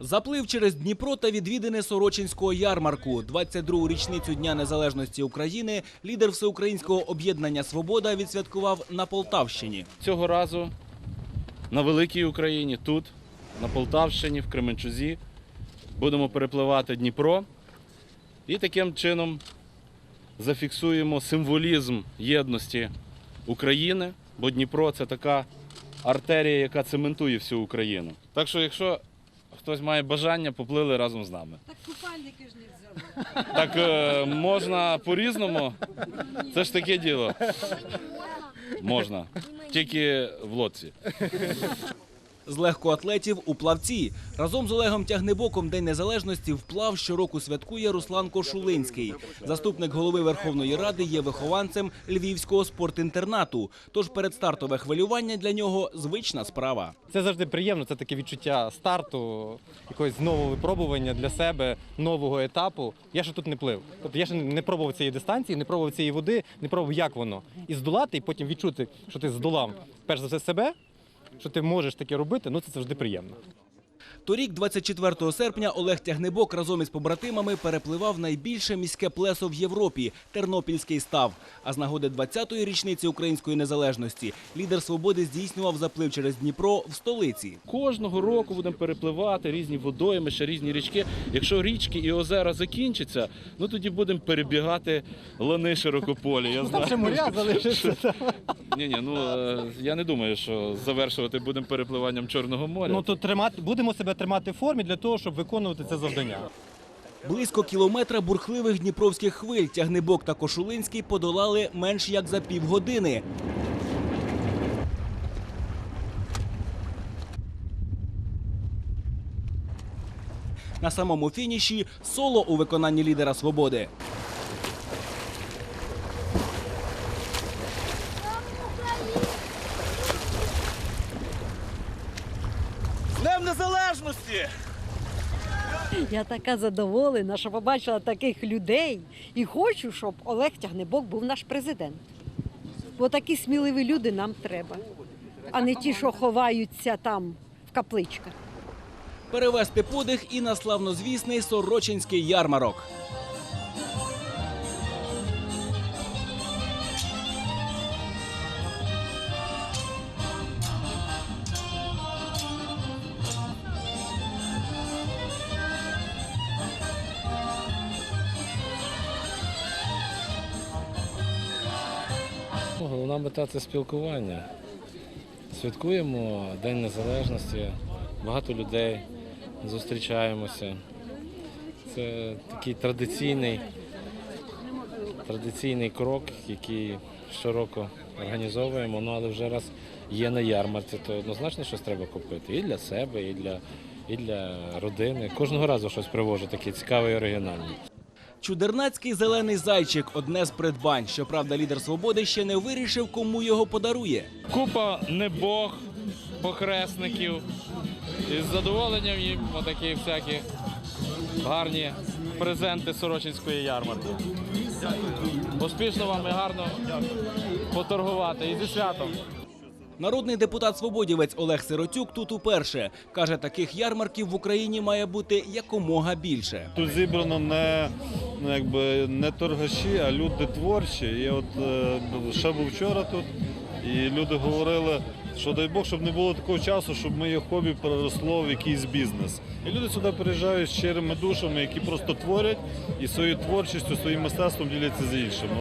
Заплив через Дніпро та відвідини Сорочинського ярмарку. 22-ру річницю Дня Незалежності України лідер Всеукраїнського об'єднання Свобода відсвяткував на Полтавщині. Цього разу на великій Україні, тут, на Полтавщині, в Кременчузі, будемо перепливати Дніпро і таким чином зафіксуємо символізм єдності України, бо Дніпро це така артерія, яка цементує всю Україну. Так що, якщо хтось має бажання, поплили разом з нами. Так купальники ж не взяли. Так е, можна по-різному. Це ж таке діло. Можна. Тільки в лодці. З легкоатлетів у плавці. Разом з Олегом Тягнебоком День Незалежності вплав щороку святкує Руслан Кошулинський. Заступник голови Верховної Ради є вихованцем Львівського спортінтернату. Тож передстартове хвилювання для нього звична справа. Це завжди приємно, це таке відчуття старту, якогось нового випробування для себе, нового етапу. Я ще тут не плив. Тобто я ще не пробував цієї дистанції, не пробував цієї води, не пробував, як воно. І здолати, і потім відчути, що ти здолав перш за все себе, що ти можеш таке робити, ну це завжди приємно. Торік, 24 серпня, Олег Тягнебок разом із побратимами перепливав найбільше міське плесо в Європі Тернопільський став. А з нагоди 20-ї річниці української незалежності лідер свободи здійснював заплив через Дніпро в столиці. Кожного року будемо перепливати різні водойми, ще різні річки. Якщо річки і озера закінчаться, ну тоді будемо перебігати лани широкополі. Я Там знаю. ще моря залишиться. Ні, ні, ну е, я не думаю, що завершувати будемо перепливанням Чорного моря. Ну то тримати, будемо себе тримати в формі для того, щоб виконувати це завдання. Близько кілометра бурхливих дніпровських хвиль Тягнебок та Кошулинський подолали менш як за півгодини. На самому фініші соло у виконанні лідера свободи. Днем Незалежності! Я така задоволена, що побачила таких людей і хочу, щоб Олег Тягнебок був наш президент. Бо такі сміливі люди нам треба, а не ті, що ховаються там в капличках. Перевести подих і на славнозвісний Сорочинський ярмарок. Головна мета це спілкування. Святкуємо День Незалежності, багато людей зустрічаємося. Це такий традиційний, традиційний крок, який щороку організовуємо. Ну, але вже раз є на ярмарці, то однозначно щось треба купити. І для себе, і для, і для родини. Кожного разу щось привожу, таке цікаве і оригінальне. Чудернацький зелений зайчик одне з придбань. Щоправда, лідер свободи ще не вирішив, кому його подарує. Купа небог, похресників. І з задоволенням їм отакі всякі гарні презенти Сорочинської ярмарки. Успішно вам і гарно поторгувати. І зі святом. Народний депутат свободівець Олег Сиротюк тут уперше каже, таких ярмарків в Україні має бути якомога більше. Тут зібрано не, ну, якби, не торгаші, а люди творчі. І от е, ще був вчора тут, і люди говорили, що дай Бог, щоб не було такого часу, щоб моє хобі переросло в якийсь бізнес. І люди сюди приїжджають з щирими душами, які просто творять і своєю творчістю, своїм мистецтвом діляться з іншими.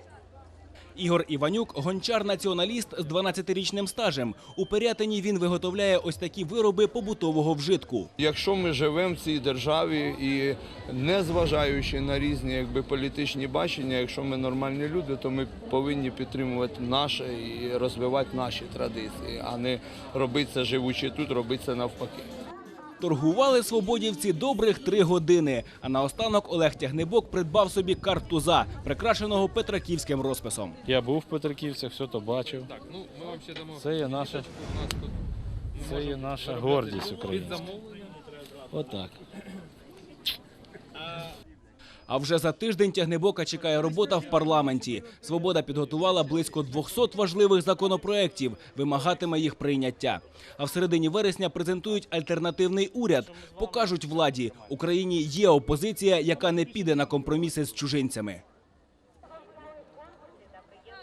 Ігор Іванюк гончар-націоналіст з 12-річним стажем. У Пирятині він виготовляє ось такі вироби побутового вжитку. Якщо ми живемо в цій державі і не зважаючи на різні якби, політичні бачення, якщо ми нормальні люди, то ми повинні підтримувати наше і розвивати наші традиції, а не робити це живучи тут, робити це навпаки. Торгували свободівці добрих три години. А наостанок Олег Тягнебок придбав собі картуза, прикрашеного петраківським розписом. Я був в Петриківцях, все то бачив. Це є наша, це є наша гордість українська. Отак. А вже за тиждень тягнебока чекає робота в парламенті. Свобода підготувала близько 200 важливих законопроєктів, вимагатиме їх прийняття. А в середині вересня презентують альтернативний уряд. Покажуть владі, Україні є опозиція, яка не піде на компроміси з чужинцями.